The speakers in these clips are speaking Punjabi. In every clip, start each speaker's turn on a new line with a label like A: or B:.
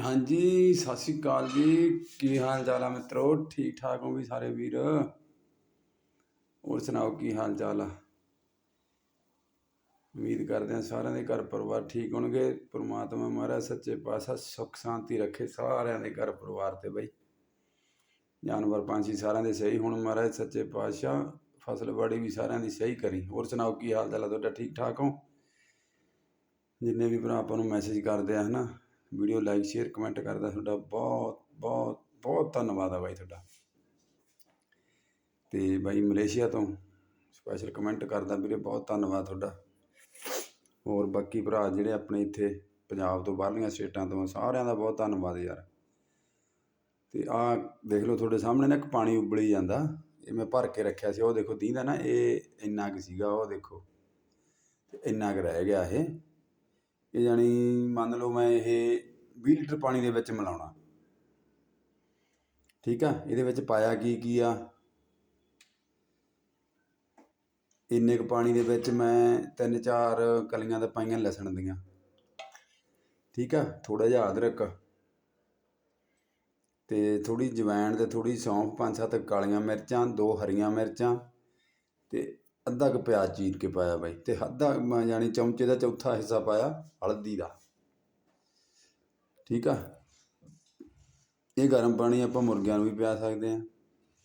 A: ਹਾਂਜੀ, ਸਤਿ ਸ਼੍ਰੀ ਅਕਾਲ ਜੀ। ਕੀ ਹਾਲ ਚਾਲ ਆ ਮਿੱਤਰੋ? ਠੀਕ ਠਾਕ ਹੋ ਵੀ ਸਾਰੇ ਵੀਰ? ਹੋਰ ਸੁਣਾਓ, ਕੀ ਹਾਲ ਚਾਲ ਆ? ਉਮੀਦ ਕਰਦੇ ਹਾਂ ਸਾਰਿਆਂ ਦੇ ਘਰ ਪਰਿਵਾਰ ਠੀਕ ਹੋਣਗੇ। ਪ੍ਰਮਾਤਮਾ ਮਹਾਰਾਜ ਸੱਚੇ ਪਾਤਸ਼ਾਹ ਸੁੱਖ, ਸ਼ਾਂਤੀ ਰੱਖੇ ਸਾਰਿਆਂ ਦੇ ਘਰ ਪਰਿਵਾਰ ਤੇ ਬਈ। ਜਾਨਵਰ, ਪੰਛੀ ਸਾਰਿਆਂ ਦੇ ਸਹੀ ਹੁਣ ਮਹਾਰਾਜ, ਸੱਚੇ ਪਾਤਸ਼ਾਹ। ਫਸਲ ਬਾੜੀ ਵੀ ਸਾਰਿਆਂ ਦੀ ਸਹੀ ਕਰੀ। ਹੋਰ ਸੁਣਾਓ, ਕੀ ਹਾਲ ਚਾਲ ਆ? ਤੁਹਾਡਾ ਠੀਕ ਠਾਕ ਹੋ? ਜਿੰਨੇ ਵੀ ਭਰਾ ਆਪਾਂ ਨੂੰ ਮੈਸੇਜ ਕਰਦੇ ਆ, ਹਨਾ? ਵੀਡੀਓ ਲਾਈਕ, ਸ਼ੇਅਰ, ਕਮੈਂਟ ਕਰਦਾ ਤੁਹਾਡਾ ਬਹੁਤ ਬਹੁਤ ਬਹੁਤ ਧੰਨਵਾਦ ਆ ਬਾਈ ਤੁਹਾਡਾ। ਤੇ ਬਾਈ ਮਲੇਸ਼ੀਆ ਤੋਂ ਸਪੈਸ਼ਲ ਕਮੈਂਟ ਕਰਦਾ ਵੀਰੇ, ਬਹੁਤ ਧੰਨਵਾਦ ਤੁਹਾਡਾ। ਹੋਰ ਬਾਕੀ ਭਰਾ ਜਿਹੜੇ ਆਪਣੇ ਇੱਥੇ ਪੰਜਾਬ ਤੋਂ ਬਾਹਰਲੀਆਂ ਸਟੇਟਾਂ ਤੋਂ ਸਾਰਿਆਂ ਦਾ ਬਹੁਤ ਧੰਨਵਾਦ ਯਾਰ। ਤੇ ਆਹ ਦੇਖ ਲਓ ਤੁਹਾਡੇ ਸਾਹਮਣੇ ਨਾ ਇੱਕ ਪਾਣੀ ਉਬਲੀ ਜਾਂਦਾ, ਇਹ ਮੈਂ ਭਰ ਕੇ ਰੱਖਿਆ ਸੀ। ਉਹ ਦੇਖੋ ਦੀਂਦਾ ਨਾ, ਇਹ ਇੰਨਾ ਕੁ ਸੀਗਾ, ਉਹ ਦੇਖੋ। ਤੇ ਇੰਨਾ ਕੁ ਰਹਿ ਗਿਆ ਇਹ। ਇਹ ਜਾਣੀ ਮੰਨ ਲਓ ਮੈਂ ਇਹ 20 ਲੀਟਰ ਪਾਣੀ ਦੇ ਵਿੱਚ ਮਿਲਾਉਣਾ। ਠੀਕ ਆ? ਇਹਦੇ ਵਿੱਚ ਪਾਇਆ ਕੀ ਕੀ ਆ? ਇੰਨੇ ਕੁ ਪਾਣੀ ਦੇ ਵਿੱਚ ਮੈਂ ਤਿੰਨ ਚਾਰ ਕਲੀਆਂ ਤਾਂ ਪਾਈਆਂ ਲਸਣ ਦੀਆਂ। ਠੀਕ ਆ? ਥੋੜਾ ਜਿਹਾ ਅਦਰਕ ਤੇ ਥੋੜੀ ਜਵੈਣ ਤੇ ਥੋੜੀ ਸੌਂਫ, ਪੰਜ ਸੱਤ ਕਾਲੀਆਂ ਮਿਰਚਾਂ, ਦੋ ਹਰੀਆਂ ਮਿਰਚਾਂ ਤੇ ਅੱਧਾ ਕੁ ਪਿਆਜ਼ ਚੀਰ ਕੇ ਪਾਇਆ ਬਾਈ ਤੇ ਅੱਧਾ ਮੈਂ ਯਾਨੀ ਚਮਚੇ ਦਾ ਚੌਥਾ ਹਿੱਸਾ ਪਾਇਆ ਹਲਦੀ ਦਾ। ਠੀਕ ਆ? ਇਹ ਗਰਮ ਪਾਣੀ ਆਪਾਂ ਮੁਰਗਿਆਂ ਨੂੰ ਵੀ ਪਿਆ ਸਕਦੇ ਆ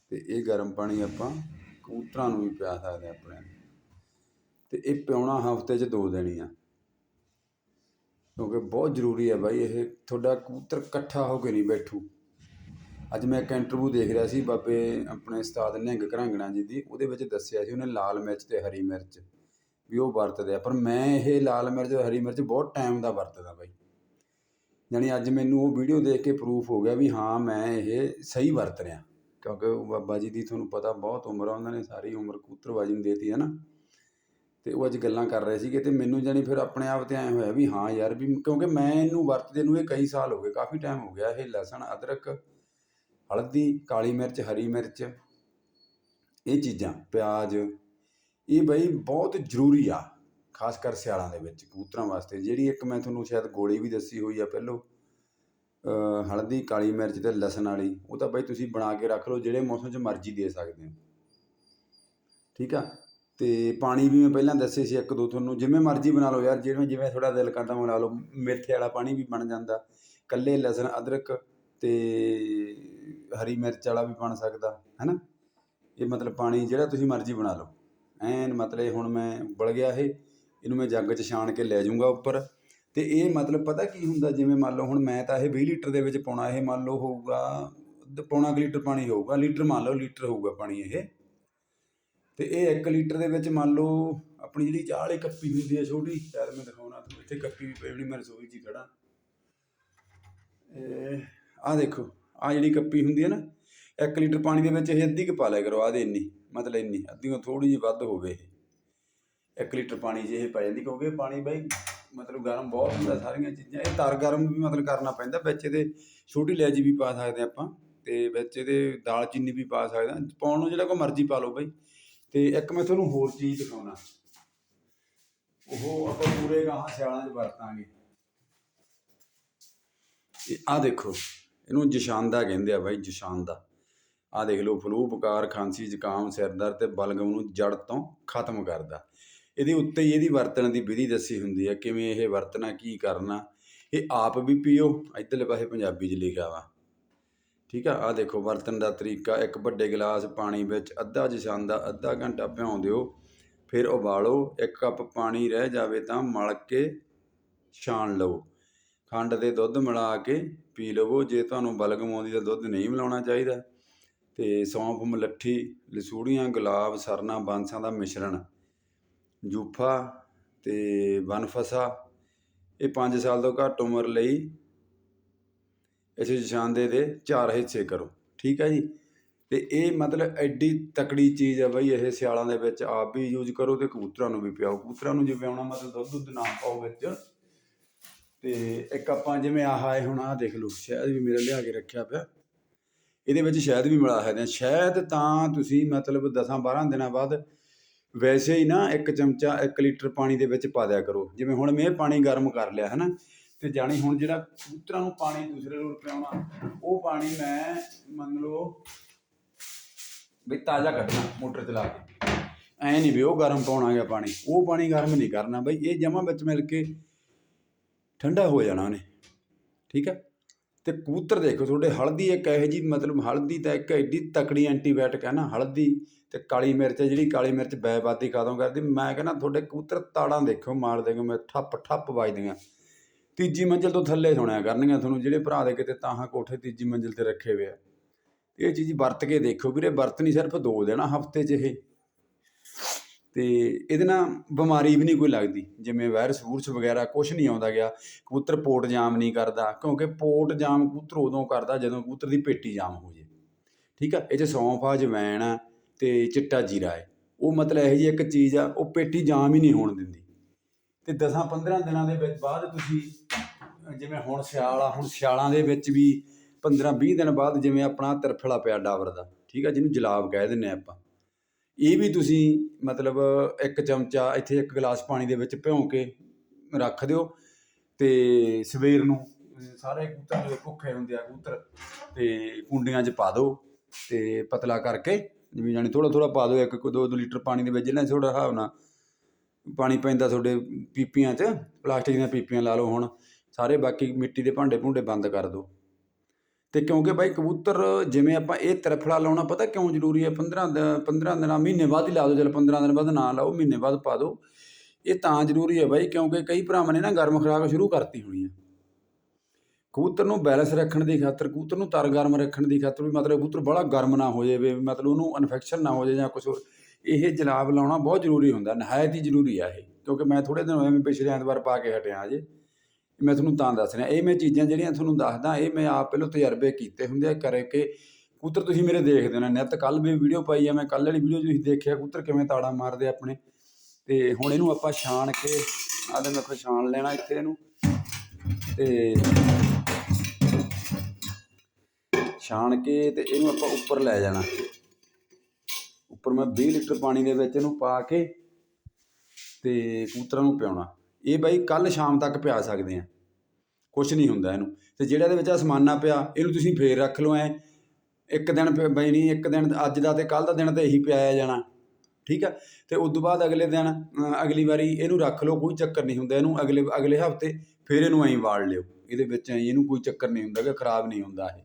A: ਤੇ ਇਹ ਗਰਮ ਪਾਣੀ ਆਪਾਂ ਕਬੂਤਰਾਂ ਨੂੰ ਵੀ ਪਿਆ ਸਕਦੇ ਆ ਆਪਣੇ ਨੂੰ। ਤੇ ਇਹ ਪਿਉਣਾ ਹਫ਼ਤੇ 'ਚ ਦੋ ਦੇਣੀ ਆ। ਕਿਉਂਕਿ ਬਹੁਤ ਜ਼ਰੂਰੀ ਹੈ ਬਾਈ ਇਹ, ਤੁਹਾਡਾ ਕਬੂਤਰ ਇਕੱਠਾ ਹੋ ਕੇ ਨਹੀਂ ਬੈਠੂ। ਅੱਜ ਮੈਂ ਇੱਕ ਇੰਟਰਵਿਊ ਦੇਖ ਰਿਹਾ ਸੀ ਬਾਬੇ ਆਪਣੇ ਉਸਤਾਦ ਨਿਹੰਗ ਘਰਾਂਗਣਾ ਜੀ ਦੀ, ਉਹਦੇ ਵਿੱਚ ਦੱਸਿਆ ਸੀ ਉਹਨੇ ਲਾਲ ਮਿਰਚ ਅਤੇ ਹਰੀ ਮਿਰਚ ਵੀ ਉਹ ਵਰਤਦੇ ਆ। ਪਰ ਮੈਂ ਇਹ ਲਾਲ ਮਿਰਚ ਤੇ ਹਰੀ ਮਿਰਚ ਬਹੁਤ ਟਾਈਮ ਦਾ ਵਰਤਦਾ ਬਾਈ। ਯਾਨੀ ਅੱਜ ਮੈਨੂੰ ਉਹ ਵੀਡੀਓ ਦੇਖ ਕੇ ਪ੍ਰੂਫ ਹੋ ਗਿਆ ਵੀ ਹਾਂ, ਮੈਂ ਇਹ ਸਹੀ ਵਰਤ ਰਿਹਾ। ਕਿਉਂਕਿ ਉਹ ਬਾਬਾ ਜੀ ਦੀ ਤੁਹਾਨੂੰ ਪਤਾ ਬਹੁਤ ਉਮਰ ਆ, ਉਹਨਾਂ ਨੇ ਸਾਰੀ ਉਮਰ ਕਬੂਤਰਬਾਜੀ ਨੂੰ ਦੇਤੀ ਹੈ ਨਾ। ਤੇ ਉਹ ਅੱਜ ਗੱਲਾਂ ਕਰ ਰਹੇ ਸੀਗੇ ਤੇ ਮੈਨੂੰ ਜਾਨੀ ਫਿਰ ਆਪਣੇ ਆਪ ਤੇ ਐ ਹੋਇਆ ਵੀ ਹਾਂ ਯਾਰ ਵੀ ਕਿਉਂਕਿ ਮੈਂ ਇਹਨੂੰ ਵਰਤਦੇ ਨੂੰ ਇਹ ਕਈ ਸਾਲ ਹੋ ਗਏ, ਕਾਫੀ ਟਾਈਮ ਹੋ ਗਿਆ, ਇਹ ਲਸਣ, ਅਦਰਕ ਹਲਦੀ, ਕਾਲੀ ਮਿਰਚ, ਹਰੀ ਮਿਰਚ, ਇਹ ਚੀਜ਼ਾਂ, ਪਿਆਜ਼, ਇਹ ਬਈ ਬਹੁਤ ਜ਼ਰੂਰੀ ਆ, ਖਾਸ ਕਰ ਸਿਆਲਾਂ ਦੇ ਵਿੱਚ, ਕਬੂਤਰਾਂ ਵਾਸਤੇ। ਜਿਹੜੀ ਇੱਕ ਮੈਂ ਤੁਹਾਨੂੰ ਸ਼ਾਇਦ ਗੋਲੀ ਵੀ ਦੱਸੀ ਹੋਈ ਆ ਪਹਿਲੋਂ ਹਲਦੀ, ਕਾਲੀ ਮਿਰਚ ਤੇ ਲਸਣ ਵਾਲੀ, ਉਹ ਤਾਂ ਬਈ ਤੁਸੀਂ ਬਣਾ ਕੇ ਰੱਖ ਲਓ, ਜਿਹੜੇ ਮੌਸਮ 'ਚ ਮਰਜ਼ੀ ਦੇ ਸਕਦੇ ਹੋ। ਠੀਕ ਆ? ਤੇ ਪਾਣੀ ਵੀ ਮੈਂ ਪਹਿਲਾਂ ਦੱਸੇ ਸੀ ਇੱਕ ਦੋ ਤੁਹਾਨੂੰ, ਜਿਵੇਂ ਮਰਜ਼ੀ ਬਣਾ ਲਓ ਯਾਰ, ਜਿਵੇਂ ਜਿਵੇਂ ਤੁਹਾਡਾ ਦਿਲ ਕਰਦਾ ਬਣਾ ਲਓ, ਮੇਥੇ ਵਾਲਾ ਪਾਣੀ ਵੀ ਬਣ ਜਾਂਦਾ। ਕੱਲੇ ਲਸਣ, ਅਦਰਕ ਅਤੇ ਹਰੀ ਮਿਰਚ ਵਾਲਾ ਵੀ ਬਣ ਸਕਦਾ ਹੈ ਨਾ ਇਹ ਮਤਲਬ ਪਾਣੀ ਜਿਹੜਾ ਤੁਸੀਂ ਮਰਜ਼ੀ ਬਣਾ ਲਓ। ਐਨ ਮਤਲਬ ਹੁਣ ਮੈਂ ਉਬਲ ਗਿਆ ਇਹ, ਇਹਨੂੰ ਮੈਂ ਜੱਗ 'ਚ ਛਾਣ ਕੇ ਲੈ ਜਾਊਂਗਾ ਉੱਪਰ। ਅਤੇ ਇਹ ਮਤਲਬ ਪਤਾ ਕੀ ਹੁੰਦਾ, ਜਿਵੇਂ ਮੰਨ ਲਓ ਹੁਣ ਮੈਂ ਤਾਂ ਇਹ 20 ਲੀਟਰ ਦੇ ਵਿੱਚ ਪਾਉਣਾ, ਇਹ ਮੰਨ ਲਓ ਹੋਊਗਾ, ਅੱਧ- ਪੌਣਾ ਕੁ ਲੀਟਰ ਪਾਣੀ ਹੋਊਗਾ, ਲੀਟਰ ਮੰਨ ਲਓ ਲੀਟਰ ਹੋਊਗਾ ਪਾਣੀ ਇਹ। ਤੇ ਇਹ 1 ਲੀਟਰ ਦੇ ਵਿੱਚ ਮੰਨ ਲਓ ਆਪਣੀ ਜਿਹੜੀ ਚਾਹ ਵਾਲੀ ਕੱਪੀ ਹੁੰਦੀ ਹੈ ਛੋਟੀ, ਸ਼ਾਇਦ ਮੈਂ ਦਿਖਾਉਣਾ ਤੁਹਾਨੂੰ, ਇੱਥੇ ਕੱਪੀ ਵੀ ਪਈ ਹੋਣੀ ਮੈਂ ਰਸੋਈ 'ਚ ਹੀ ਖੜਾ ਇਹ ਆਹ ਦੇਖੋ, ਆਹ ਜਿਹੜੀ ਕੱਪੀ ਹੁੰਦੀ ਹੈ ਨਾ 1 ਲੀਟਰ ਪਾਣੀ ਦੇ ਵਿੱਚ ਇਹ ਅੱਧੀ ਕੁ ਪਾ ਲਿਆ ਕਰੋ, ਆਹ ਦੇ ਇੰਨੀ, ਮਤਲਬ ਇੰਨੀ ਅੱਧੀਆਂ ਥੋੜੀ ਜਿਹੀ ਵੱਧ ਹੋਵੇ ਇਹ। 1 ਲੀਟਰ ਪਾਣੀ 'ਚ ਇਹ ਪੈ ਜਾਂਦੀ, ਕਿਉਂਕਿ ਪਾਣੀ ਬਾਈ ਮਤਲਬ ਗਰਮ ਬਹੁਤ ਹੁੰਦਾ ਸਾਰੀਆਂ ਚੀਜ਼ਾਂ, ਇਹ ਤਰ ਗਰਮ ਵੀ ਮਤਲਬ ਕਰਨਾ ਪੈਂਦਾ, ਵਿੱਚ ਇਹਦੇ ਛੋਟੀ ਇਲਾਇਚੀ ਵੀ ਪਾ ਸਕਦੇ ਆਪਾਂ, ਤੇ ਵਿੱਚ ਇਹਦੇ ਦਾਲ ਚੀਨੀ ਵੀ ਪਾ ਸਕਦੇ ਹਾਂ, ਪਾਉਣ ਨੂੰ ਜਿਹੜਾ ਕੋਈ ਮਰਜ਼ੀ ਪਾ ਲਓ ਬਾਈ। ਤੇ ਇੱਕ ਮੈਂ ਤੁਹਾਨੂੰ ਹੋਰ ਚੀਜ਼ ਦਿਖਾਉਣਾ। ਉਹ ਆਪਾਂ ਪੂਰੇ ਗਾਹਾਂ ਸਿਆਲਾਂ 'ਚ ਵਰਤਾਂਗੇ। ਇਹ ਆ ਦੇਖੋ ਇਹਨੂੰ ਜਸ਼ਾਂਦਾ ਕਹਿੰਦੇ ਆ ਬਾਈ, ਜਸ਼ਾਂਦਾ। ਆ ਦੇਖ ਲਓ ਫਲੂ ਬੁਖਾਰ ਖਾਂਸੀ, ਜ਼ੁਕਾਮ, ਸਿਰ ਦਰਦ ਤੇ ਬਲਗਮ ਨੂੰ ਜੜ ਤੋਂ ਖਤਮ ਕਰਦਾ। ਇਹਦੇ ਉੱਤੇ ਹੀ ਇਹਦੀ ਵਰਤਣ ਦੀ ਵਿਧੀ ਦੱਸੀ ਹੁੰਦੀ ਹੈ ਕਿਵੇਂ ਇਹ ਵਰਤਣਾ, ਕੀ ਕਰਨਾ। ਇਹ ਆਪ ਵੀ ਪੀਓ, ਇੱਧਰਲੇ ਪਾਸੇ ਪੰਜਾਬੀ 'ਚ ਲਿਖਿਆ ਵਾ। ਠੀਕ ਆ ਆ ਦੇਖੋ, ਵਰਤਣ ਦਾ ਤਰੀਕਾ, ਇੱਕ ਵੱਡੇ ਗਲਾਸ ਪਾਣੀ ਵਿੱਚ ਅੱਧਾ ਜਸ਼ਾਂਦਾ, ਅੱਧਾ ਘੰਟਾ ਭਿਉਂ ਦਿਓ, ਫਿਰ ਉਬਾਲੋ, ਇੱਕ ਕੱਪ ਪਾਣੀ ਰਹਿ ਜਾਵੇ ਤਾਂ ਮਲ ਕੇ ਛਾਣ ਲਓ। ਖੰਡ ਤੇ ਦੁੱਧ ਮਿਲਾ ਕੇ ਪੀ ਲਵੋ, ਜੇ ਤੁਹਾਨੂੰ ਬਲਗਮ ਆਉਂਦੀ ਤਾਂ ਦੁੱਧ ਨਹੀਂ ਮਿਲਾਉਣਾ ਚਾਹੀਦਾ। ਤੇ ਸੌਂਫ, ਮਲੱਠੀ, ਲਸੂੜੀਆਂ, ਗੁਲਾਬ, ਸਰਨਾ, ਬਾਂਸਾਂ ਦਾ ਮਿਸ਼ਰਣ, ਜੂਫਾ ਤੇ ਬਨਫਸਾ ਇਹ 5 ਸਾਲ ਤੋਂ ਘੱਟ ਉਮਰ ਲਈ ਇਸ ਜਸ਼ਾਂਦੇ ਦੇ ਚਾਰ ਹਿੱਸੇ ਕਰੋ। ਠੀਕ ਹੈ ਜੀ? ਤੇ ਇਹ ਮਤਲਬ ਐਡੀ ਤਕੜੀ ਚੀਜ਼ ਹੈ ਬਈ, ਇਹ ਸਿਆਲਾਂ ਦੇ ਵਿੱਚ ਆਪ ਵੀ ਯੂਜ਼ ਕਰੋ ਤੇ ਕਬੂਤਰਾਂ ਨੂੰ ਵੀ ਪਿਆਓ। ਕਬੂਤਰਾਂ ਨੂੰ ਜੇ ਪਿਆਉਣਾ ਮਤਲਬ ਦੁੱਧ ਦੁੱਧ ਨਾ ਪਾਓ ਵਿੱਚ ਤੇ ਇੱਕ ਆਪਾਂ ਜਿਵੇਂ ਆਹ ਹੈ ਹੁਣ ਆਹ ਦੇਖ ਲਓ ਸ਼ਹਿਦ ਵੀ ਮੇਰਾ ਲਿਆ ਕੇ ਰੱਖਿਆ ਪਿਆ। ਇਹਦੇ ਵਿੱਚ ਸ਼ਹਿਦ ਵੀ ਮਿਲਾ ਸਕਦੇ ਆ ਸ਼ਹਿਦ ਤਾਂ ਤੁਸੀਂ ਮਤਲਬ 10 12 ਦਿਨਾਂ ਬਾਅਦ ਵੈਸੇ ਹੀ ਨਾ ਇੱਕ ਚਮਚਾ 1 ਲੀਟਰ ਪਾਣੀ ਦੇ ਵਿੱਚ ਪਾ ਦਿਆ ਕਰੋ। ਜਿਵੇਂ ਹੁਣ ਮੈਂ ਪਾਣੀ ਗਰਮ ਕਰ ਲਿਆ ਹੈ ਨਾ ਤੇ ਜਾਣੀ ਹੁਣ ਜਿਹੜਾ ਕਬੂਤਰਾਂ ਨੂੰ ਪਾਣੀ ਦੂਸਰੇ ਰੋਲ ਪਿਆਉਣਾ ਉਹ ਪਾਣੀ ਮੈਂ ਮੰਨ ਲਓ ਵੀ ਤਾਜ਼ਾ ਕੱਢਣਾ, ਮੋਟਰ ਚਲਾ ਕੇ। ਐ ਨਹੀਂ ਵੀ ਉਹ ਗਰਮ ਪਾਉਣਾ ਗਿਆ ਪਾਣੀ। ਉਹ ਪਾਣੀ ਗਰਮ ਨਹੀਂ ਕਰਨਾ ਬਈ। ਇਹ ਜਮਾ ਵਿੱਚ ਮਿਲ ਕੇ ਠੰਡਾ ਹੋ ਜਾਣਾ ਉਹਨੇ। ਠੀਕ ਹੈ ਤੇ ਕਬੂਤਰ ਦੇਖੋ, ਤੁਹਾਡੇ ਹਲਦੀ ਇੱਕ ਇਹੋ ਜੀ ਮਤਲਬ ਹਲਦੀ ਤਾਂ ਇੱਕ ਐਡੀ ਤਕੜੀ ਐਂਟੀਬਾਇਓਟਿਕ ਹੈ ਨਾ, ਹਲਦੀ ਤੇ ਕਾਲੀ ਮਿਰਚ ਹੈ ਜਿਹੜੀ ਕਾਲੀ ਮਿਰਚ ਬੈਬਾਦੀ ਖਾਦੋਂ ਕਰਦੀ। ਮੈਂ ਕਹਿੰਦਾ ਤੁਹਾਡੇ ਕਬੂਤਰ ਤਾੜਾਂ ਦੇਖੋ ਮਾਰ ਦੇਗੇ ਮੈਂ ਠੱਪ ਠੱਪ ਵੱਜਦੀਆਂ ਤੀਜੀ ਮੰਜ਼ਿਲ ਤੋਂ ਥੱਲੇ ਸੁਣਿਆ ਕਰਨਗੀਆਂ ਤੁਹਾਨੂੰ, ਜਿਹੜੇ ਭਰਾ ਦੇ ਕਿਤੇ ਤਾਹਾਂ ਕੋਠੇ ਤੀਜੀ ਮੰਜ਼ਿਲ ਤੇ ਰੱਖੇ ਹੋਏ ਆ। ਇਹ ਚੀਜ਼ ਵਰਤ ਕੇ ਦੇਖੋ ਵੀਰੇ ਵਰਤ ਨਹੀਂ ਸਿਰਫ ਦੋ ਦਿਨ ਹਫ਼ਤੇ 'ਚ ਇਹ। ਅਤੇ ਇਹਦੇ ਨਾਲ ਬਿਮਾਰੀ ਵੀ ਨਹੀਂ ਕੋਈ ਲੱਗਦੀ। ਜਿਵੇਂ ਵਾਇਰਸ ਵੂਰਸ ਵਗੈਰਾ ਕੁਛ ਨਹੀਂ ਆਉਂਦਾ ਗਿਆ, ਕਬੂਤਰ ਪੋਟ ਜਾਮ ਨਹੀਂ ਕਰਦਾ, ਕਿਉਂਕਿ ਪੋਟ ਜਾਮ ਕਬੂਤਰ ਉਦੋਂ ਕਰਦਾ ਜਦੋਂ ਕਬੂਤਰ ਦੀ ਪੇਟੀ ਜਾਮ ਹੋ ਜੇ। ਠੀਕ ਆ? ਇਹ 'ਚ ਸੌਂਫ ਆ, ਜਵੈਣ ਆ ਅਤੇ ਚਿੱਟਾ ਜੀਰਾ ਹੈ ਉਹ ਮਤਲਬ ਇਹੋ ਜਿਹੀ ਇੱਕ ਚੀਜ਼ ਆ, ਉਹ ਪੇਟੀ ਜਾਮ ਹੀ ਨਹੀਂ ਹੋਣ ਦਿੰਦੀ। ਅਤੇ ਦਸਾਂ 15 ਦਿਨਾਂ ਦੇ ਵਿੱਚ ਬਾਅਦ ਤੁਸੀਂ, ਜਿਵੇਂ ਹੁਣ ਸਿਆਲ ਆ, ਹੁਣ ਸਿਆਲਾਂ ਦੇ ਵਿੱਚ ਵੀ 15-20 ਦਿਨ ਬਾਅਦ ਜਿਵੇਂ ਆਪਣਾ ਤਰਫਲਾ ਪਿਆ ਡਾਬਰ ਦਾ। ਠੀਕ ਆ? ਜਿਹਨੂੰ ਜਲਾਬ ਕਹਿ ਦਿੰਨੇ ਆਪਾਂ। ਇਹ ਵੀ ਤੁਸੀਂ ਮਤਲਬ ਇੱਕ ਚਮਚਾ ਇੱਥੇ ਇੱਕ ਗਲਾਸ ਪਾਣੀ ਦੇ ਵਿੱਚ ਭਿਉਂ ਕੇ ਰੱਖ ਦਿਓ ਅਤੇ ਸਵੇਰ ਨੂੰ ਸਾਰੇ ਕਬੂਤਰ ਜਦੋਂ ਭੁੱਖੇ ਹੁੰਦੇ ਆ ਕਬੂਤਰ ਅਤੇ ਕੁੰਡੀਆਂ 'ਚ ਪਾ ਦਿਓ ਅਤੇ ਪਤਲਾ ਕਰਕੇ ਜਿਵੇਂ ਜਾਨੀ ਥੋੜ੍ਹਾ ਥੋੜ੍ਹਾ ਪਾ ਦਿਓ, ਇੱਕ ਦੋ ਦੋ ਲੀਟਰ ਪਾਣੀ ਦੇ ਵਿੱਚ ਜਿਹੜਾ ਥੋੜਾ ਹਿਸਾਬ ਨਾਲ ਪਾਣੀ ਪੈਂਦਾ ਤੁਹਾਡੇ ਪੀਪੀਆਂ 'ਚ, ਪਲਾਸਟਿਕ ਦੀਆਂ ਪੀਪੀਆਂ ਲਾ ਲਓ ਹੁਣ, ਸਾਰੇ ਬਾਕੀ ਮਿੱਟੀ ਦੇ ਭਾਂਡੇ ਭੁੰਡੇ ਬੰਦ ਕਰ ਦਿਓ। ਅਤੇ ਕਿਉਂਕਿ ਬਾਈ ਕਬੂਤਰ ਜਿਵੇਂ ਆਪਾਂ ਇਹ ਤਰਫੜਾ ਲਾਉਣਾ, ਪਤਾ ਕਿਉਂ ਜ਼ਰੂਰੀ ਹੈ? 15 ਦ- 15 ਦਿਨਾਂ, ਮਹੀਨੇ ਬਾਅਦ ਹੀ ਲਾ ਦਿਓ, ਚਲ 15 ਦਿਨ ਬਾਅਦ ਨਾ ਲਾਓ, ਮਹੀਨੇ ਬਾਅਦ ਪਾ ਦਿਓ। ਇਹ ਤਾਂ ਜ਼ਰੂਰੀ ਹੈ ਬਾਈ, ਕਿਉਂਕਿ ਕਈ ਭਰਾਵਾਂ ਨੇ ਨਾ ਗਰਮ ਖੁਰਾਕ ਸ਼ੁਰੂ ਕਰਤੀ ਹੋਣੀ ਹੈ। ਕਬੂਤਰ ਨੂੰ ਬੈਲੈਂਸ ਰੱਖਣ ਦੀ ਖਾਤਰ, ਕਬੂਤਰ ਨੂੰ ਤਰ ਗਰਮ ਰੱਖਣ ਦੀ ਖਾਤਰ ਵੀ ਮਤਲਬ ਕਬੂਤਰ ਬੜਾ ਗਰਮ ਨਾ ਹੋ ਜਾਵੇ, ਮਤਲਬ ਉਹਨੂੰ ਇਨਫੈਕਸ਼ਨ ਨਾ ਹੋ ਜਾਵੇ ਜਾਂ ਕੁਝ ਹੋਰ। ਇਹ ਜਲਾਬ ਲਾਉਣਾ ਬਹੁਤ ਜ਼ਰੂਰੀ ਹੁੰਦਾ, ਨਹਾਇਤ ਹੀ ਜ਼ਰੂਰੀ ਆ ਇਹ, ਕਿਉਂਕਿ ਮੈਂ ਥੋੜੇ ਦਿਨ ਹੋਏ ਮੈਂ ਪਿਛਲੇ ਐਤਵਾਰ ਪਾ ਕੇ ਹਟਿਆ ਅਜੇ। ਮੈਂ ਤੁਹਾਨੂੰ ਤਾਂ ਦੱਸ ਰਿਹਾ, ਇਹ ਮੈਂ ਚੀਜ਼ਾਂ ਜਿਹੜੀਆਂ ਤੁਹਾਨੂੰ ਦੱਸਦਾ, ਇਹ ਮੈਂ ਆਪ ਪਹਿਲਾਂ ਤਜਰਬੇ ਕੀਤੇ ਹੁੰਦੇ ਆ ਕਰਕੇ ਕਿ ਕਬੂਤਰ ਤੁਸੀਂ ਮੇਰੇ ਦੇਖਦੇ ਹੋ ਨਿੱਤ ਕੱਲ ਵੀ ਵੀਡੀਓ ਪਾਈ ਆ, ਮੈਂ ਕੱਲ ਵਾਲੀ ਵੀਡੀਓ ਤੁਸੀਂ ਦੇਖਿਆ ਕਬੂਤਰ ਕਿਵੇਂ ਤਾੜਾ ਮਾਰਦੇ ਆਪਣੇ। ਤੇ ਹੁਣ ਇਹਨੂੰ ਆਪਾਂ ਛਾਣ ਕੇ ਆਦੇ ਮੈਂ ਕੋ ਛਾਣ ਲੈਣਾ ਇੱਥੇ ਇਹਨੂੰ। ਤੇ ਛਾਣ ਕੇ ਤੇ ਇਹਨੂੰ ਆਪਾਂ ਉੱਪਰ ਲੈ ਜਾਣਾ। ਉੱਪਰ ਮੈਂ 20 ਲੀਟਰ ਪਾਣੀ ਦੇ ਵਿੱਚ ਇਹਨੂੰ ਪਾ ਕੇ ਤੇ ਕਬੂਤਰਾਂ ਨੂੰ ਪਿਆਉਣਾ। ਇਹ ਬਾਈ ਕੱਲ ਸ਼ਾਮ ਤੱਕ ਪਿਆ ਸਕਦੇ ਆ। ਕੁਝ ਨਹੀਂ ਹੁੰਦਾ ਇਹਨੂੰ। ਤੇ ਜਿਹੜਾ ਇਹਦੇ ਵਿੱਚ ਅਸਮਾਨਾ ਪਿਆ, ਇਹਨੂੰ ਤੁਸੀਂ ਫੇਰ ਰੱਖ ਲਓ ਐ। ਇੱਕ ਦਿਨ ਪ- ਬਈ ਨਹੀਂ, ਇੱਕ ਦਿਨ ਅੱਜ ਦਾ ਤੇ ਕੱਲ ਦਾ ਦਿਨ ਤਾਂ ਇਹੀ ਪਿਆਇਆ ਜਾਣਾ। ਠੀਕ ਆ? ਤੇ ਉਸ ਤੋਂ ਬਾਅਦ ਅਗਲੇ ਦਿਨ ਅਗਲੀ ਵਾਰੀ ਇਹਨੂੰ ਰੱਖ ਲਓ, ਕੋਈ ਚੱਕਰ ਨਹੀਂ ਹੁੰਦਾ ਇਹਨੂੰ। ਅਗਲੇ ਅਗਲੇ ਹਫ਼ਤੇ ਫਿਰ ਇਹਨੂੰ ਐਂ ਵਾੜ ਲਿਓ। ਇਹਦੇ ਵਿੱਚ ਐਂ, ਇਹਨੂੰ ਕੋਈ ਚੱਕਰ ਨਹੀਂ ਹੁੰਦਾ ਕਿ ਖਰਾਬ ਨਹੀਂ ਹੁੰਦਾ ਇਹ।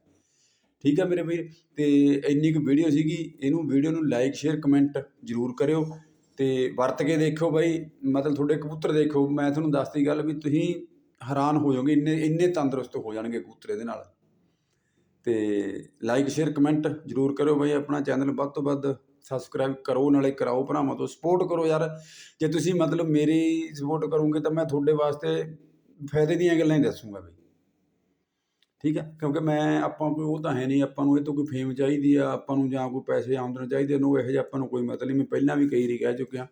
A: ਠੀਕ ਆ ਮੇਰੇ ਵੀਰ? ਤੇ ਇੰਨੀ ਕੁ ਵੀਡੀਓ ਸੀਗੀ। ਇਹਨੂੰ ਵੀਡੀਓ ਨੂੰ ਲਾਈਕ ਸ਼ੇਅਰ ਕਮੈਂਟ ਜ਼ਰੂਰ ਕਰਿਓ। ਅਤੇ ਵਰਤ ਕੇ ਦੇਖੋ ਬਾਈ, ਮਤਲਬ ਤੁਹਾਡੇ ਕਬੂਤਰ ਦੇਖੋ ਮੈਂ ਤੁਹਾਨੂੰ ਦੱਸਦੀ ਗੱਲ ਵੀ ਤੁਸੀਂ ਹੈਰਾਨ ਹੋ ਜਾਓਗੇ, ਇੰਨੇ ਇੰਨੇ ਤੰਦਰੁਸਤ ਹੋ ਜਾਣਗੇ ਕਬੂਤਰ ਇਹਦੇ ਨਾਲ। ਅਤੇ ਲਾਈਕ ਸ਼ੇਅਰ ਕਮੈਂਟ ਜ਼ਰੂਰ ਕਰਿਓ ਬਾਈ, ਆਪਣਾ ਚੈਨਲ ਵੱਧ ਤੋਂ ਵੱਧ ਸਬਸਕ੍ਰਾਈਬ ਕਰੋ, ਨਾਲੇ ਕਰਾਓ ਭਰਾਵਾਂ ਤੋਂ ਸਪੋਰਟ ਕਰੋ ਯਾਰ। ਜੇ ਤੁਸੀਂ ਮਤਲਬ ਮੇਰੀ ਸਪੋਰਟ ਕਰੋਗੇ ਤਾਂ ਮੈਂ ਤੁਹਾਡੇ ਵਾਸਤੇ ਫਾਇਦੇ ਦੀਆਂ ਗੱਲਾਂ ਹੀ ਦੱਸੂਗਾ ਬਈ। ਠੀਕ ਹੈ? ਕਿਉਂਕਿ ਮੈਂ, ਆਪਾਂ ਕੋਈ ਉਹ ਤਾਂ ਹੈ ਨਹੀਂ, ਆਪਾਂ ਨੂੰ ਇਹ ਤੋਂ ਕੋਈ ਫੇਮ ਚਾਹੀਦੀ ਆ, ਆਪਾਂ ਨੂੰ ਜਾਂ ਕੋਈ ਪੈਸੇ ਆਮਦਨ ਚਾਹੀਦੇ ਨੂੰ ਇਹੋ ਜਿਹਾ ਆਪਾਂ ਨੂੰ ਕੋਈ ਮਤਲਬ ਨਹੀਂ। ਮੈਂ ਪਹਿਲਾਂ ਵੀ ਕਈ ਵਾਰੀ ਕਹਿ ਚੁੱਕਿਆ,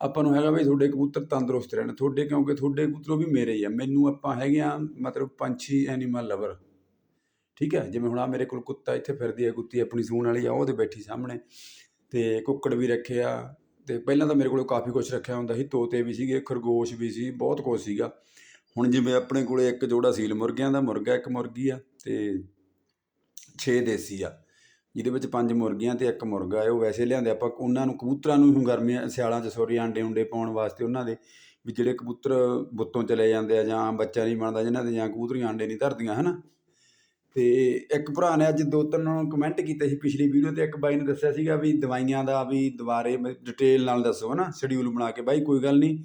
A: ਆਪਾਂ ਨੂੰ ਹੈਗਾ ਵੀ ਤੁਹਾਡੇ ਕਬੂਤਰ ਤੰਦਰੁਸਤ ਰਹਿਣ। ਤੁਹਾਡੇ, ਕਿਉਂਕਿ ਤੁਹਾਡੇ ਕਬੂਤਰ ਵੀ ਮੇਰੇ ਹੀ ਆ। ਮੈਨੂੰ ਆਪਾਂ ਹੈਗੇ ਆ, ਮਤਲਬ ਪੰਛੀ ਐਨੀਮਲ ਲਵਰ ਠੀਕ ਹੈ? ਜਿਵੇਂ ਹੁਣ ਆ ਮੇਰੇ ਕੋਲ ਕੁੱਤਾ ਇੱਥੇ ਫਿਰਦੀ ਹੈ ਕੁੱਤੀ ਆਪਣੀ ਸੂਣ ਵਾਲੀ ਆ ਉਹਦੇ ਬੈਠੀ ਸਾਹਮਣੇ। ਤੇ ਕੁੱਕੜ ਵੀ ਰੱਖਿਆ। ਤੇ ਪਹਿਲਾਂ ਤਾਂ ਮੇਰੇ ਕੋਲ ਕਾਫੀ ਕੁਝ ਰੱਖਿਆ ਹੁੰਦਾ ਸੀ। ਤੋਤੇ ਵੀ ਸੀਗੇ, ਖਰਗੋਸ਼ ਵੀ ਸੀ, ਬਹੁਤ ਕੁਝ ਸੀਗਾ। ਹੁਣ ਜਿਵੇਂ ਆਪਣੇ ਕੋਲੇ ਇੱਕ ਜੋੜਾ ਸੀਲ ਮੁਰਗਿਆਂ ਦਾ, ਮੁਰਗਾ ਇੱਕ ਮੁਰਗੀ ਆ ਤੇ 6 ਦੇਸੀ ਆ। ਜਿਹਦੇ ਵਿੱਚ ਪੰਜ ਮੁਰਗੀਆਂ ਤੇ ਇੱਕ ਮੁਰਗਾ ਹੈ ਉਹ ਵੈਸੇ ਲਿਆਂਦੇ ਆਪਾਂ ਉਹਨਾਂ ਨੂੰ ਕਬੂਤਰਾਂ ਨੂੰ ਹੁਣ ਗਰਮੀਆਂ, ਸਿਆਲਾਂ 'ਚ ਸੋਰੀ ਆਂਡੇ ਉਂਡੇ ਪਾਉਣ ਵਾਸਤੇ ਉਹਨਾਂ ਦੇ ਵੀ ਜਿਹੜੇ ਕਬੂਤਰ ਬੁੱਤੋਂ ਚਲੇ ਜਾਂਦੇ ਆ ਜਾਂ ਬੱਚਾ ਨਹੀਂ ਬਣਦਾ ਜਿਹਨਾਂ ਦੇ, ਜਾਂ ਕਬੂਤਰੀਆਂ ਆਂਡੇ ਨਹੀਂ ਧਰਦੀਆਂ, ਹਨਾ? ਤੇ ਇੱਕ ਭਰਾ ਨੇ ਅੱਜ ਦੋ ਤਿੰਨ ਕਮੈਂਟ ਕੀਤੇ ਸੀ ਪਿਛਲੀ ਵੀਡੀਓ ਤੇ, ਇੱਕ ਬਾਈ ਨੇ ਦੱਸਿਆ ਸੀਗਾ ਵੀ ਦਵਾਈਆਂ ਦਾ ਵੀ ਦੁਬਾਰੇ ਡਿਟੇਲ ਨਾਲ ਦੱਸੋ, ਹਨਾ? ਸ਼ਡਿਊਲ ਬਣਾ ਕੇ। ਬਾਈ, ਕੋਈ ਗੱਲ ਨਹੀਂ।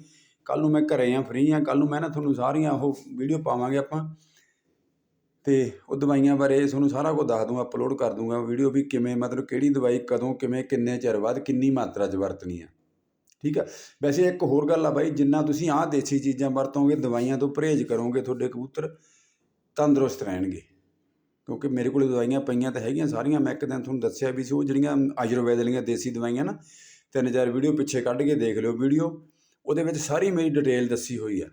A: ਕੱਲ੍ਹ ਨੂੰ ਮੈਂ ਘਰੇ ਆ ਫ੍ਰੀ ਆ, ਕੱਲ੍ਹ ਨੂੰ ਮੈਂ ਨਾ ਤੁਹਾਨੂੰ ਸਾਰੀਆਂ ਉਹ ਵੀਡੀਓ ਪਾਵਾਂਗੇ ਆਪਾਂ। ਅਤੇ ਉਹ ਦਵਾਈਆਂ ਬਾਰੇ ਤੁਹਾਨੂੰ ਸਾਰਾ ਕੁਝ ਦੱਸ ਦੂੰਗਾ ਅਪਲੋਡ ਕਰ ਦੂੰਗਾ ਵੀਡੀਓ ਵੀ ਕਿਵੇਂ, ਮਤਲਬ ਕਿਹੜੀ ਦਵਾਈ ਕਦੋਂ, ਕਿਵੇਂ, ਕਿੰਨੇ ਚਿਰ ਬਾਅਦ, ਕਿੰਨੀ ਮਾਤਰਾ 'ਚ ਵਰਤਣੀ ਆ। ਠੀਕ ਆ? ਵੈਸੇ ਇੱਕ ਹੋਰ ਗੱਲ ਆ ਬਾਈ, ਜਿੰਨਾ ਤੁਸੀਂ ਆਹ ਦੇਸੀ ਚੀਜ਼ਾਂ ਵਰਤੋਗੇ, ਦਵਾਈਆਂ ਤੋਂ ਪਰਹੇਜ਼ ਕਰੋਗੇ, ਤੁਹਾਡੇ ਕਬੂਤਰ ਤੰਦਰੁਸਤ ਰਹਿਣਗੇ। ਕਿਉਂਕਿ ਮੇਰੇ ਕੋਲ ਦਵਾਈਆਂ ਪਈਆਂ ਤਾਂ ਹੈਗੀਆਂ ਸਾਰੀਆਂ, ਮੈਂ ਇੱਕ ਦਿਨ ਤੁਹਾਨੂੰ ਦੱਸਿਆ ਵੀ ਸੀ, ਉਹ ਜਿਹੜੀਆਂ ਆਯੁਰਵੈਦ ਵਾਲੀਆਂ ਦੇਸੀ ਦਵਾਈਆਂ ਨਾ, ਤਿੰਨ ਚਾਰ ਵੀਡੀਓ ਪਿੱਛੇ ਕੱਢ ਕੇ ਦੇਖ ਲਿਓ ਵੀਡੀਓ ਉਹਦੇ ਵਿੱਚ ਸਾਰੀ ਮੇਰੀ ਡਿਟੇਲ ਦੱਸੀ ਹੋਈ ਆ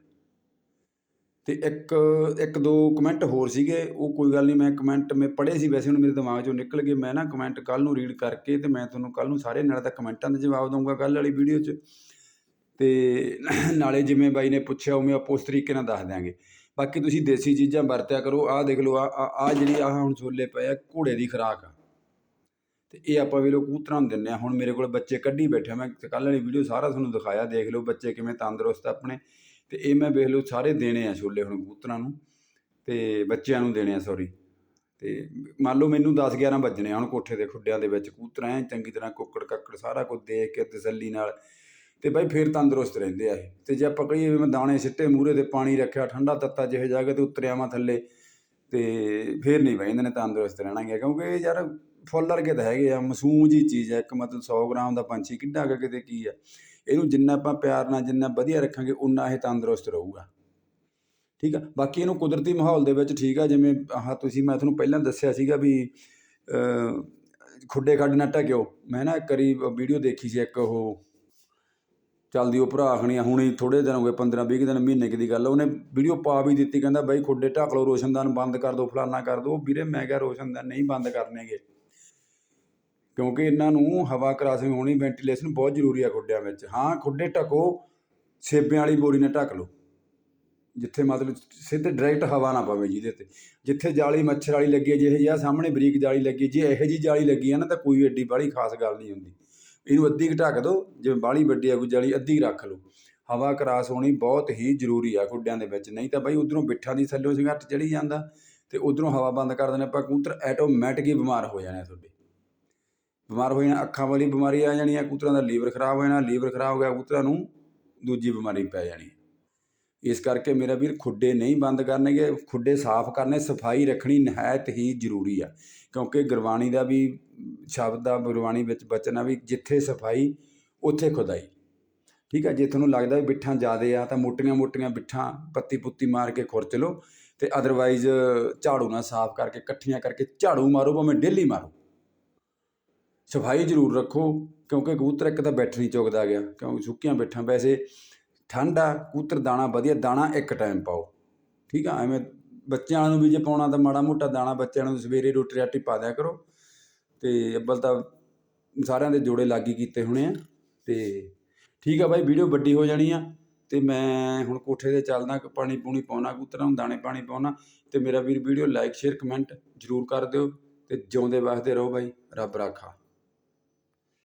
A: ਤੇ ਇੱਕ ਇੱਕ ਦੋ ਕਮੈਂਟ ਹੋਰ ਸੀਗੇ, ਉਹ ਕੋਈ ਗੱਲ ਨਹੀਂ, ਮੈਂ ਕਮੈਂਟ ਮੈਂ ਪੜ੍ਹੇ ਸੀ, ਵੈਸੇ ਹੁਣ ਮੇਰੇ ਦਿਮਾਗ ਚੋਂ ਨਿਕਲ ਗਏ, ਮੈਂ ਨਾ ਕਮੈਂਟ ਕੱਲ ਨੂੰ ਰੀਡ ਕਰਕੇ ਤੇ ਮੈਂ ਤੁਹਾਨੂੰ ਕੱਲ ਨੂੰ ਸਾਰੇ ਨਾਲ ਤਾਂ ਕਮੈਂਟਾਂ ਦੇ ਜਵਾਬ ਦਊਂਗਾ ਕੱਲ ਵਾਲੀ ਵੀਡੀਓ 'ਚ। ਤੇ ਨਾਲੇ ਜਿਵੇਂ ਬਾਈ ਨੇ ਪੁੱਛਿਆ, ਉਵੇਂ ਆਪਾਂ ਉਸ ਤਰੀਕੇ ਨਾਲ ਦੱਸ ਦਿਆਂਗੇ। ਬਾਕੀ ਤੁਸੀਂ ਦੇਸੀ ਚੀਜ਼ਾਂ ਵਰਤਿਆ ਕਰੋ, ਆਹ ਦੇਖ ਲਓ ਆ ਆ ਜਿਹੜੀ ਆਹ ਹੁਣ ਛੋਲੇ ਪਏ ਆ, ਘੋੜੇ ਦੀ ਖੁਰਾਕ ਆ। ਤੇ ਇਹ ਆਪਾਂ ਵੀ ਲੋ ਕਬੂਤਰਾਂ ਨੂੰ ਦਿੰਨੇ ਆ ਹੁਣ ਮੇਰੇ ਕੋਲ ਬੱਚੇ ਕੱਢੀ ਬੈਠੇ ਮੈਂ ਕੱਲ੍ਹ ਵਾਲੀ ਵੀਡੀਓ ਸਾਰਾ ਤੁਹਾਨੂੰ ਦਿਖਾਇਆ। ਦੇਖ ਲਓ ਬੱਚੇ ਕਿਵੇਂ ਤੰਦਰੁਸਤ ਆਪਣੇ। ਤੇ ਇਹ ਮੈਂ ਵੇਖ ਲਓ ਸਾਰੇ ਦੇਣੇ ਆ ਛੋਲੇ ਹੁਣ ਕਬੂਤਰਾਂ ਨੂੰ। ਤੇ ਬੱਚਿਆਂ ਨੂੰ ਦੇਣੇ ਆ ਸੌਰੀ ਤੇ ਮੰਨ ਲਓ ਮੈਨੂੰ 10 11 ਵੱਜਣੇ ਆ ਹੁਣ ਕੋਠੇ ਦੇ ਖੁੱਡਿਆਂ ਦੇ ਵਿੱਚ। ਕਬੂਤਰ ਐ ਚੰਗੀ ਤਰ੍ਹਾਂ ਕੁੱਕੜ ਕੱਕੜ ਸਾਰਾ ਕੁਝ ਦੇਖ ਕੇ ਤਸੱਲੀ ਨਾਲ। ਤੇ ਬਾਈ ਫੇਰ ਤੰਦਰੁਸਤ ਰਹਿੰਦੇ ਆ ਇਹ। ਤੇ ਜੇ ਆਪਾਂ ਕਹੀਏ ਵੀ ਮੈਂ ਦਾਣੇ ਸਿੱਟੇ ਮੂਰੇ ਤੇ ਪਾਣੀ ਰੱਖਿਆ, ਠੰਡਾ ਤੱਤਾ ਜਿਹੇ ਜਗ੍ਹਾ ਤੇ ਉਤਰਿਆ ਵਾਂ ਥੱਲੇ। ਤੇ ਫੇਰ ਨਹੀਂ ਬਾਈ ਇਹਨਾਂ ਨੇ ਤੰਦਰੁਸਤ ਰਹਿਣਾਗੇ ਕਿਉਂਕਿ ਇਹ ਯਾਰ ਫੁੱਲ ਵਰਗੇ ਤਾਂ ਹੈਗੇ ਆ, ਮਾਸੂਮ ਜੀ ਚੀਜ਼ ਹੈ ਇੱਕ ਮਤਲਬ 100 ਗ੍ਰਾਮ ਦਾ ਪੰਛੀ, ਕਿੱਡਾ ਕੁ ਕਿਤੇ ਕੀ ਆ। ਇਹਨੂੰ ਜਿੰਨਾ ਆਪਾਂ ਪਿਆਰ ਨਾਲ, ਜਿੰਨਾ ਵਧੀਆ ਰੱਖਾਂਗੇ ਉਨਾ ਇਹ ਤੰਦਰੁਸਤ ਰਹੂਗਾ। ਠੀਕ ਆ? ਬਾਕੀ ਇਹਨੂੰ ਕੁਦਰਤੀ ਮਾਹੌਲ ਦੇ ਵਿੱਚ ਠੀਕ ਆ, ਜਿਵੇਂ ਆਹ ਤੁਸੀਂ, ਮੈਂ ਤੁਹਾਨੂੰ ਪਹਿਲਾਂ ਦੱਸਿਆ ਸੀਗਾ ਵੀ ਖੁੱਡੇ ਖੱਡ ਨਾ ਢਕਿਓ। ਮੈਂ ਨਾ ਇੱਕ ਵਾਰੀ ਵੀਡੀਓ ਦੇਖੀ ਸੀ, ਇੱਕ ਉਹ ਚੱਲਦੀ, ਉਹ ਭਰਾ ਆਖਣੀ ਹੁਣੇ ਥੋੜੇ ਦਿਨ ਹੋ ਗਏ 15 20 ਦਿਨ, ਮਹੀਨੇ ਕੁ ਦੀ ਗੱਲ ਉਹਨੇ ਵੀਡੀਓ ਪਾ ਵੀ ਦਿੱਤੀ, ਕਹਿੰਦਾ, ਬਾਈ, ਖੁੱਡੇ ਢੱਕ ਲਓ, ਰੋਸ਼ਨਦਾਨ ਬੰਦ ਕਰ ਦਿਓ ਫਲਾਨਾ ਕਰ ਦਿਓ ਵੀਰੇ, ਮੈਂ ਕਿਹਾ, ਰੋਸ਼ਨਦਾਨ ਨਹੀਂ ਬੰਦ ਕਰਨੇਗੇ। ਕਿਉਂਕਿ ਇਹਨਾਂ ਨੂੰ ਹਵਾ ਕਰਾਸਿੰਗ ਹੋਣੀ, ਵੈਂਟੀਲੇਸ਼ਨ ਬਹੁਤ ਜ਼ਰੂਰੀ ਆ ਖੁੱਡਿਆਂ ਵਿੱਚ। ਹਾਂ, ਖੁੱਡੇ ਢੱਕੋ, ਸੇਬਿਆਂ ਵਾਲੀ ਬੋਰੀ ਨਾਲ ਢੱਕ ਲਓ। ਜਿੱਥੇ ਮਤਲਬ ਸਿੱਧੇ ਡਾਇਰੈਕਟ ਹਵਾ ਨਾ ਪਵੇ ਜਿਹਦੇ ਤੇ। ਜਿੱਥੇ ਜਾਲੀ ਮੱਛਰ ਵਾਲੀ ਲੱਗੀ ਹੈ, ਜਿਹੇ ਜਿਹਾ ਸਾਹਮਣੇ ਬਰੀਕ ਜਾਲੀ ਲੱਗੀ ਜੇ ਇਹੋ ਜੀ ਜਾਲੀ ਲੱਗੀ ਹੈ ਨਾ, ਤਾਂ ਕੋਈ ਏਡੀ ਬਾਹਲੀ ਖਾਸ ਗੱਲ ਨਹੀਂ ਹੁੰਦੀ। ਇਹਨੂੰ ਅੱਧੀ ਕੁ ਢੱਕ ਦਿਓ ਜਿਵੇਂ ਬਾਹਲੀ ਵੱਡੀ ਆ ਕੋਈ ਜਾਲੀ, ਅੱਧੀ ਰੱਖ ਲਓ। ਹਵਾ ਕਰਾਸ ਹੋਣੀ ਬਹੁਤ ਹੀ ਜ਼ਰੂਰੀ ਆ ਖੁੱਡਿਆਂ ਦੇ ਵਿੱਚ। ਨਹੀਂ ਤਾਂ ਬਾਈ ਉਧਰੋਂ ਬਿੱਠਾਂ ਦੀ ਥੱਲੇ ਸੰਘੱਟ ਚੜੀ ਜਾਂਦਾ ਤੇ ਉਧਰੋਂ ਹਵਾ ਬੰਦ ਕਰ ਦਿੰਦੇ ਆਪਾਂ। ਕਬੂਤਰ ਆਟੋਮੈਟਿਕ ਹੀ ਬਿਮਾਰ ਹੋ ਜਾਣੇ ਆ ਤੁਹਾਡੇ। ਬਿਮਾਰ ਹੋ ਜਾਣਾ, ਅੱਖਾਂ ਵਾਲੀ ਬਿਮਾਰੀ ਆ ਜਾਣੀ ਹੈ ਕਬੂਤਰਾਂ ਦਾ ਲੀਵਰ ਖਰਾਬ ਹੋ ਜਾਣਾ, ਲੀਵਰ ਖਰਾਬ ਹੋ ਗਿਆ ਕਬੂਤਰਾਂ ਨੂੰ ਦੂਜੀ ਬਿਮਾਰੀ ਪੈ ਜਾਣੀ। ਇਸ ਕਰਕੇ ਮੇਰਾ ਵੀਰ ਖੁੱਡੇ ਨਹੀਂ ਬੰਦ ਕਰਨਗੇ, ਖੁੱਡੇ ਸਾਫ਼ ਕਰਨੇ, ਸਫ਼ਾਈ ਰੱਖਣੀ ਨਹਾਇਤ ਹੀ ਜ਼ਰੂਰੀ ਆ। ਕਿਉਂਕਿ ਗੁਰਬਾਣੀ ਦਾ ਵੀ ਸ਼ਬਦ ਆ, ਗੁਰਬਾਣੀ ਵਿੱਚ ਬਚਨ ਆ ਵੀ ਜਿੱਥੇ ਸਫ਼ਾਈ, ਉੱਥੇ ਖੁਦਾਈ। ਠੀਕ ਆ, ਜੇ ਤੁਹਾਨੂੰ ਲੱਗਦਾ ਵੀ ਬਿੱਠਾਂ ਜ਼ਿਆਦੇ ਆ, ਤਾਂ ਮੋਟੀਆਂ-ਮੋਟੀਆਂ ਬਿੱਠਾਂ ਪੱਤੀ ਪੁੱਤੀ ਮਾਰ ਕੇ ਖੁਰਚ ਲਓ ਤੇ ਅਦਰਵਾਈਜ਼ ਝਾੜੂ ਨਾਲ ਸਾਫ਼ ਕਰਕੇ, ਇਕੱਠੀਆਂ ਕਰਕੇ ਝਾੜੂ ਮਾਰੋ, ਭਾਵੇਂ ਡੇਲੀ ਮਾਰੋ। ਸਫ਼ਾਈ ਜ਼ਰੂਰ ਰੱਖੋ, ਕਿਉਂਕਿ ਕਬੂਤਰ ਇੱਕ ਤਾਂ ਬੈਠ ਨਹੀਂ ਚੁੱਕਦਾ ਗਿਆ ਕਿਉਂਕਿ ਸੁੱਕੀਆਂ ਬੈਠਾਂ, ਵੈਸੇ ਠੰਡ ਆ, ਕਬੂਤਰ ਦਾਣਾ ਵਧੀਆ, ਦਾਣਾ ਇੱਕ ਟਾਈਮ ਪਾਓ। ਠੀਕ ਆ, ਐਵੇਂ ਬੱਚਿਆਂ ਨੂੰ ਵੀ ਜੇ ਪਾਉਣਾ ਤਾਂ ਮਾੜਾ ਮੋਟਾ ਦਾਣਾ ਬੱਚਿਆਂ ਨੂੰ ਸਵੇਰੇ ਰੋਟੀ ਰਾਟੀ ਪਾ ਦਿਆ ਕਰੋ। ਤੇ ਅੱਬਲ ਤਾਂ ਸਾਰਿਆਂ ਦੇ ਜੋੜੇ ਲਾਗੀ ਕੀਤੇ ਹੋਣੇ ਆ, ਤੇ ਠੀਕ ਆ ਬਾਈ, ਵੀਡੀਓ ਵੱਡੀ ਹੋ ਜਾਣੀ ਆ, ਤੇ ਮੈਂ ਹੁਣ ਕੋਠੇ ਤੇ ਚੱਲਦਾ ਪਾਣੀ ਪੂਣੀ ਪਾਉਣਾ, ਕਬੂਤਰਾਂ ਨੂੰ ਦਾਣੇ ਪਾਣੀ ਪਾਉਣਾ, ਤੇ ਮੇਰਾ ਵੀਰ ਵੀਡੀਓ ਲਾਈਕ ਸ਼ੇਅਰ ਕਮੈਂਟ ਜਰੂਰ ਕਰ ਦਿਓ, ਤੇ ਜਿਉਂਦੇ ਵਸਦੇ ਰਹੋ ਬਾਈ, ਰੱਬ ਰਾਖਾ।